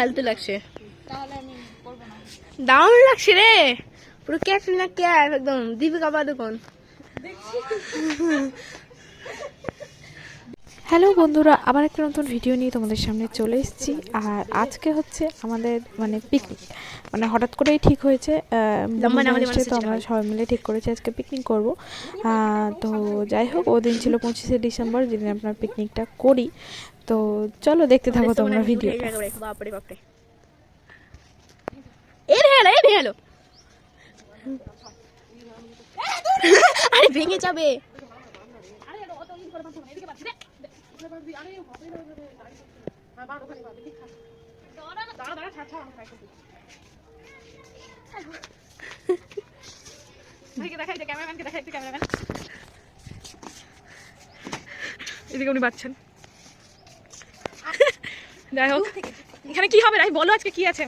ফালতু লাগছে। তাহলে আমি করব না। দারুণ লাগছে রে। পুরো ক্যাটরিনা ক্যাফ একদম। দীপিকা পাদুকোন। হ্যালো বন্ধুরা আবার একটা নতুন ভিডিও নিয়ে তোমাদের সামনে চলে এসেছি। আর আজকে হচ্ছে আমাদের মানে পিকনিক মানে হঠাৎ করেই ঠিক হয়েছে। তো আমরা সবাই মিলে ঠিক করেছি আজকে পিকনিক করব। তো যাই হোক ওদিন ছিল পঁচিশে ডিসেম্বর যেদিন আপনার পিকনিকটা করি। তো চলো দেখতে থাকো তোমরা ভিডিও বাপরে বাপরে। এ রে এলো, এ রে এলো। আরে ভেঙে যাবে। ভাইকে দেখাই দে ক্যামেরাম্যানকে দেখাই দে ক্যামেরাম্যান। এদিকে উনি বাচ্চান যাই হোক। এখানে কি হবে? রাই বলো আজকে কি আছে?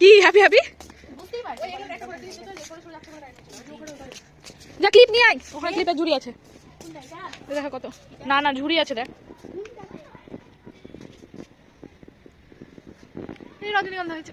কি হ্যাপি হ্যাপি যা ক্লিপ নিয়ে আয়। ওখানে ক্লিপে ঝুড়ি আছে। দেখো কত। না না, ঝুড়ি আছে, দেখ। রজনীগন্ধা হয়েছে।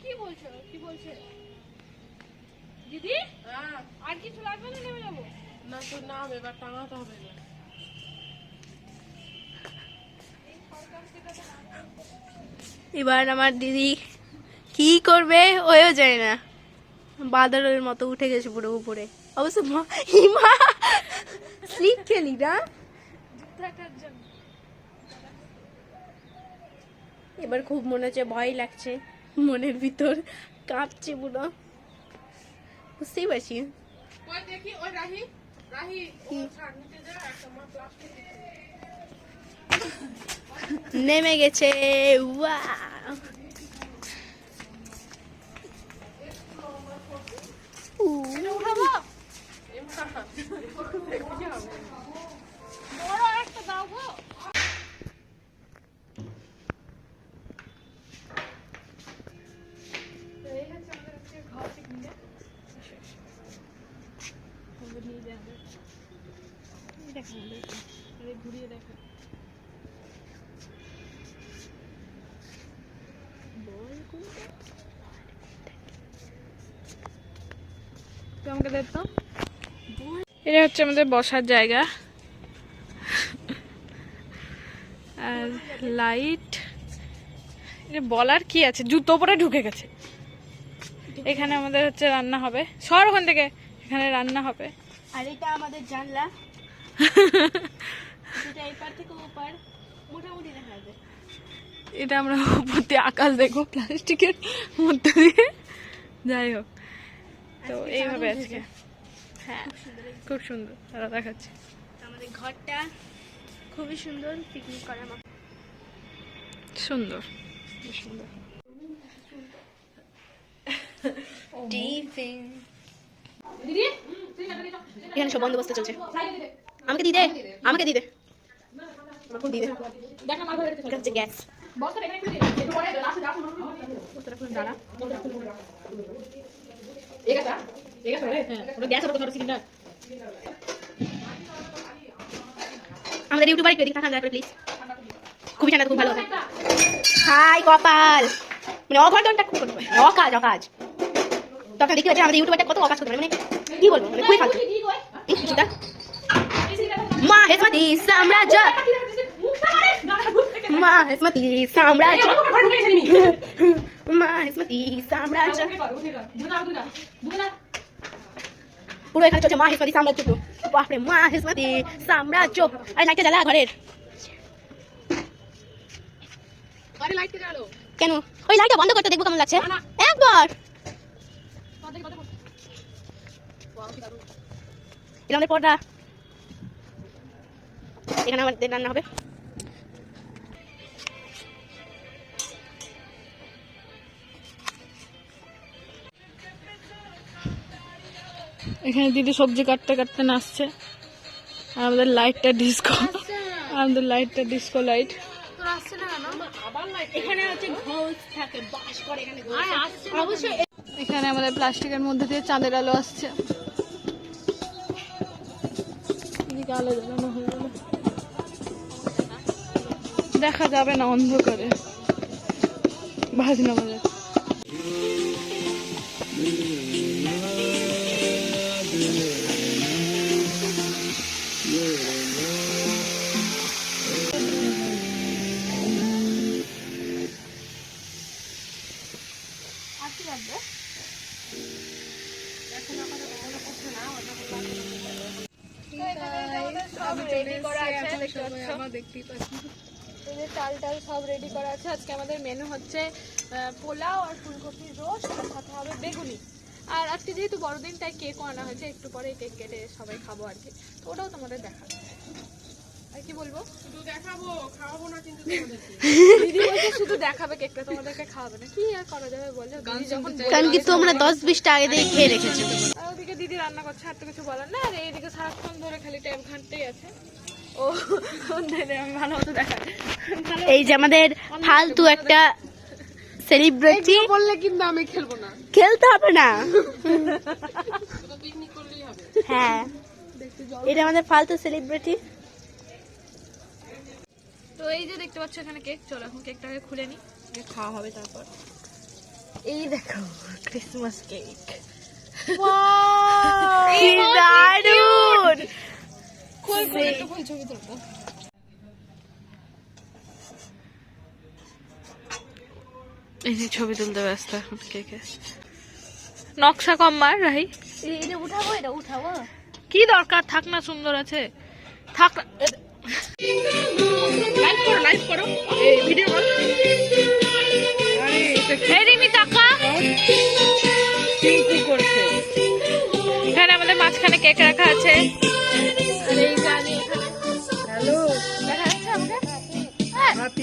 কি বলছো? কি বলছে? দিদি? আর কিছু লাগবে না নেমে যাব? না তো নাম এবার টাঙাতে হবে না। এবার আমার দিদি কি করবে ওও যায় না। বাদরের মতো উঠে গেছে পুরো উপরে। অবশ্য হিমা স্লিপ খেলি না। এবার খুব মনে হচ্ছে ভয় লাগছে। মনের ভিতর কাঁপছে পুরো। বুঝতেই পারছি। দেখি ওই রাহি রাহি ও ছাড় নিতে যা একটা মা প্লাস্টিক নেমে গেছে ওয়াও আমাকে দে তো। এটা হচ্ছে আমাদের বসার জায়গা। আর লাইট। এটা বলার কি আছে? জুতো পরে ঢুকে গেছে। এখানে আমাদের হচ্ছে রান্না হবে। সর ওখান থেকে। এখানে রান্না হবে। আর এটা আমাদের জানলা। থেকে ওপার। মোটামুটি দেখা যাবে। এটা আমরা উপর দিয়ে আকাশ দেখব প্লাস্টিকের মধ্যে দিয়ে। যাই হোক তো এইভাবে আজকে। হ্যাঁ খুব সুন্দর তারা দেখাচ্ছে। আমাদের ঘরটা খুবই সুন্দর পিকনিক করার মতো। সুন্দর। বেশ সুন্দর এখানে সব বন্দোবস্ত চলছে। আমাকে দিদে আমাকে দিদে গ্যাস আমাদের ইউটিউবার একটু এদিকে তাকান প্লিজ খুবই ঠান্ডা, খুব ভালো হাই কপাল। মানে অঘটনটা খুব করতে অকাজ অকাজ। তো আপনারা দেখতে পাচ্ছেন আমাদের ইউটিউবারটা কত অকাজ করতে মানে কি বলব? মানে খুবই ফালতু। মা হেসমতি সাম্রাজ্য। মা হেসমতি সাম্রাজ্য। মা হেসমতি সাম্রাজ্য পুরো এখানে চলছে মা হেসমতি সাম্রাজ্য পুরো। বাপরে মা হেসমতি সাম্রাজ্য। আরে লাইটটা জ্বালা ঘরের। আরে লাইটটা জ্বালো কেন? ওই লাইটটা বন্ধ করতে দেখব কেমন লাগছে। একবার। আমাদের পর্দা। এখানে আমাদের রান্না হবে। এখানে দিদি সবজি কাটতে কাটতে নাচছে। আর আমাদের লাইটটা ডিস্কো আমাদের লাইটটা ডিস্কো লাইট এখানে আমাদের প্লাস্টিকের মধ্যে দিয়ে চাঁদের আলো আসছে। আলো দেখা যাবে না অন্ধকারে। এই যে চাল টাল সব রেডি করা আছে। আজকে আমাদের মেনু হচ্ছে পোলাও আর ফুলকপির রোস্ট আর সাথে হবে বেগুনি। আর আজকে যেহেতু বড়দিন তাই কেকও আনা হয়েছে। একটু পরে কেক কেটে সবাই খাব আর কি। তো ওটাও তোমাদের দেখাবো। আর কি বলব? শুধু দেখাবো খাওয়াবো না কিন্তু দিদি বলছে শুধু দেখাবে কেকটা তোমাদেরকে খাওয়াবে না। কি আর করা যাবে বলো দিদি কারণ কি তোমরা দশ বিশটা আগে দিয়ে খেয়ে রেখেছো আর ওদিকে দিদি রান্না করছে আর তো কিছু বলার না। আর এইদিকে সারাক্ষণ ধরে খালি ট্যাব ঘাঁটতেই আছে। এই যে আমাদের ফালতু একটা সেলিব্রিটি বললে কিন্তু আমি খেলব না। খেলতে হবে না। হ্যাঁ। এটা আমাদের ফালতু সেলিব্রিটি তো এই যে দেখতে পাচ্ছ এখানে কেক চলো এখন কেকটাকে খুলে নি। খাওয়া হবে তারপর। এই দেখো ক্রিসমাস কেক দারুণ! এই যে ছবি তুলতে ব্যস্ত এখন কেকে নকশা কম মার রাহি। এটা উঠাবো এটা উঠাবো। কি দরকার? থাক না সুন্দর আছে। থাক না করো লাইভ করো। এই ভিডিও করো এই রিমি টাকা টিঙ্কু করছে? মাঝখানে কেক রাখা আছে।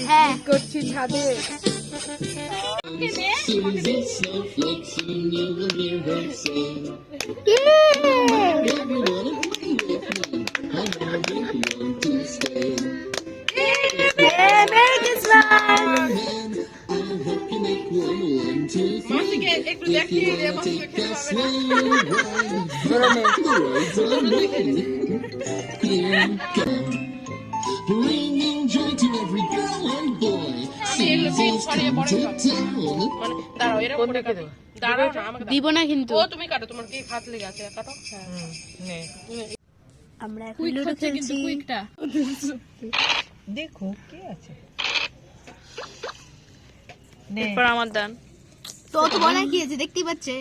হ্যাঁ। করছি ছাদে? Bringing joy to every girl and boy. মানে। দিব? না কিন্তু। ও তুমি কাটো তোমার কি হাত লেগে আছে? কাটো। হ্যাঁ আমরা এখন লুডো খেলছি। এরপর আমার দান। তো তো বলা কি আছে? দেখতেই পাচ্ছে।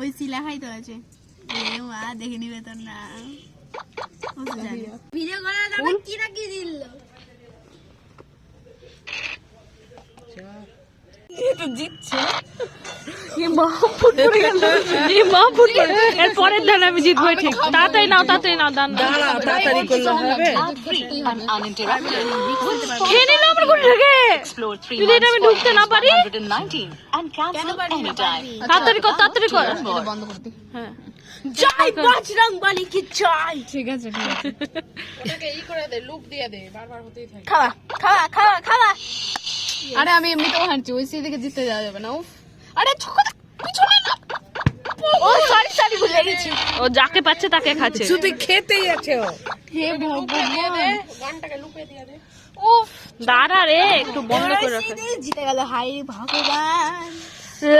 ওই শিলা খাই তো আছে। মা দেখে নিবে তো না ভিডিও করার দামে কি না কি দিল? এ মা ফুট করে গেল। এ মা ফুট করে এর পরের দান আমি জিতবো ঠিক। তাড়াতাড়ি নাও তাড়াতাড়ি নাও দান। তাড়াতাড়ি করলে হবে? থেকে যদি এটা আমি ঢুকতে না পারি? তাড়াতাড়ি কর তাড়াতাড়ি কর হ্যাঁ। জয় বজরং বলি কি জয় ঠিক আছে ঠিক আছে। ওটাকে ই করে দে লুপ দিয়ে দে বারবার হতেই থাকে। খাওয়া খাওয়া খাওয়া খাওয়া। আরে আমি এমনিতেও হাঁটছি ওই সেই দিকে জিততে যাওয়া যাবে না উফ। আরে ছোট পিছনে না ও ও সরি সরি ভুলে গেছি। ও যাকে পাচ্ছে তাকে খাচ্ছে। শুধু খেতেই আছে ও। হে ভগবান। গানটাকে লুপে দিয়ে দে। উফ দাঁড়া রে একটু বন্ধ করে রাখে জিতে গেল হাই ভগবান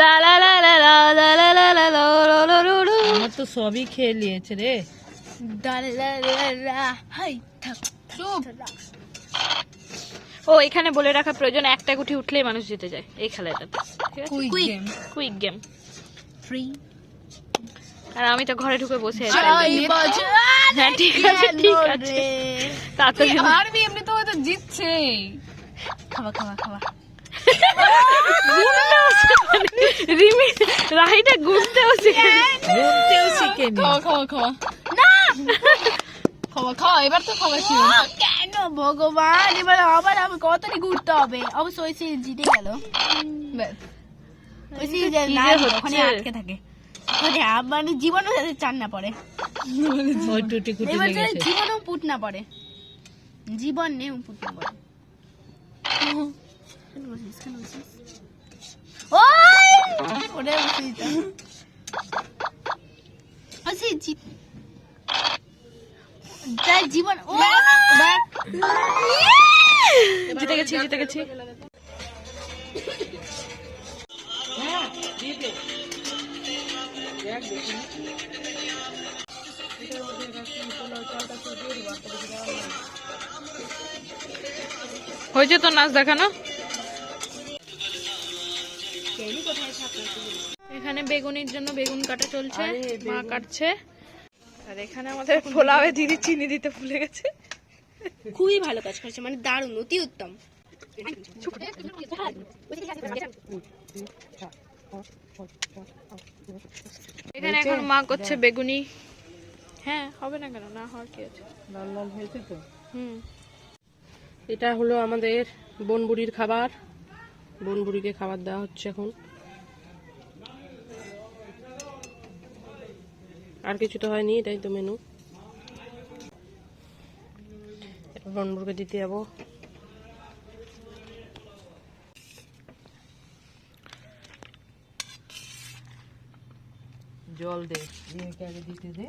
লা লা লা লা লা লা লা লা লা লো লো লো লো। আমার তো সবই খেয়ে নিয়েছে রে লা লা লা হাই থাক চুপ ও এখানে বলে রাখা প্রয়োজন একটা গুটি উঠলেই মানুষ জিতে যায় এই খেলাটাতে quick game quick game free আর আমি তো ঘরে ঢুকে বসে আছি। হ্যাঁ ঠিক আছে ঠিক আছে। তাড়াতাড়ি পারবি এমনি তো হয়তো জিতছে। খাওয়া খাওয়া খাওয়া রিমি রাহিটা ঘুরতেও শিখে ঘুরতেও শিখে খাওয়া খাওয়া খাওয়া। না। খাওয়া খাওয়া এবার তো খাওয়া ছিল। কেন ভগবান? এবার আবার আমি কতটি ঘুরতে হবে? অবশ্য ওই সিরিজ জিতে গেল। ব্যাস। ওই সিরিজ না ওখানে? আটকে থাকে। আ- মানে জীবনও যাতে চান না পড়ে। ওই টুটি কুটি লেগেছে জীবনও পুট না পড়ে। জীবন নেই পুট না পড়ে। ওই! ওরে বসিস আসি জিত তার জীবন ও ব্যাক। জিতে গেছি জিতে গেছি। হয়েছে তো নাচ দেখানো? এখানে বেগুনির জন্য বেগুন কাটা চলছে মা কাটছে। আর এখানে আমাদের পোলাওয়ে দিদি চিনি দিতে ভুলে গেছে। খুবই ভালো কাজ করছে মানে দারুণ অতি উত্তম। এখানে এখন মা করছে বেগুনি। হ্যাঁ হবে না কেন? না হওয়ার কি আছে? লাল লাল হয়েছে তো? হুম। এটা হলো আমাদের বনবুড়ির খাবার। বনবুড়িকে খাবার দেওয়া হচ্ছে এখন। আর কিছু তো হয়নি এটাই তো মেনু এটা বনবুড়িকে দিতে যাব। জল দে দিয়ে আগে দিতে দে।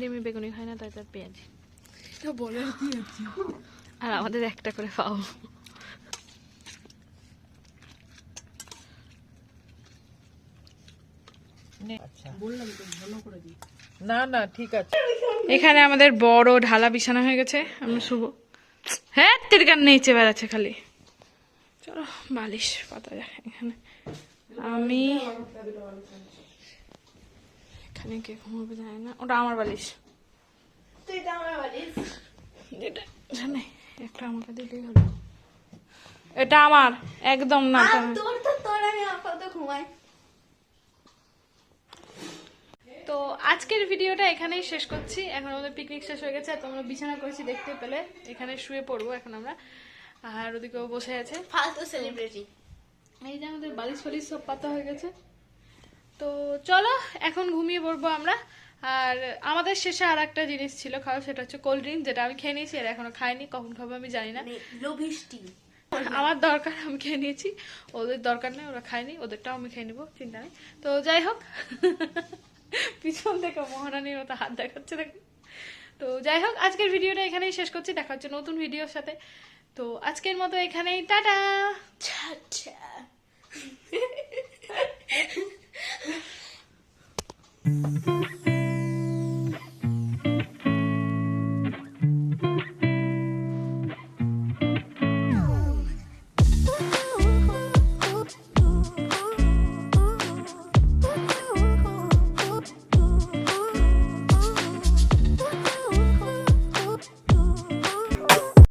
রিমি বেগুনি খায় না তাই তার পেঁয়াজ আর আমাদের একটা করে পাও। না না ঠিক আছে। এখানে আমাদের বড় ঢালা বিছানা হয়ে গেছে। আমরা শুভ হ্যাঁ তিরকার নিচে বেড়াচ্ছে খালি। চলো বালিশ পাতা যাক এখানে। আমি এখানে কে ঘুমাবে জানি না। ওটা আমার বালিশ। এটা জানে। একটা আমাকে দিলেই হলো। এটা আমার একদম না তোর তো তোর আমি আপাতত ঘুমাই। তো আজকের ভিডিওটা এখানেই শেষ করছি। এখন আমাদের পিকনিক শেষ হয়ে গেছে আর তোমরা বিছানা করেছি দেখতে পেলে। এখানে শুয়ে পড়ব এখন আমরা। আর ওদিকেও বসে আছে। ফালতু সেলিব্রিটি এই যে আমাদের বালিশ ফালিশ সব পাতা হয়ে গেছে। তো চলো এখন ঘুমিয়ে পড়ব আমরা। আর আমাদের শেষে আর একটা জিনিস ছিল খাওয়া সেটা হচ্ছে কোল্ড ড্রিঙ্ক যেটা আমি খেয়ে নিয়েছি আর এখনও খাইনি কখন খাব আমি জানি না। মানে লোভিষ্টি আমার দরকার আমি খেয়ে নিয়েছি। ওদের দরকার নেই ওরা খায়নি ওদেরটাও আমি খেয়ে নিবো চিন্তা নেই। তো যাই হোক পিছন থেকে মহারানীর মতো হাত দেখাচ্ছে দেখুন তো যাই হোক আজকের ভিডিওটা এখানেই শেষ করছি দেখা হচ্ছে নতুন ভিডিওর সাথে। তো আজকের মতো এখানেই টাটা! আচ্ছা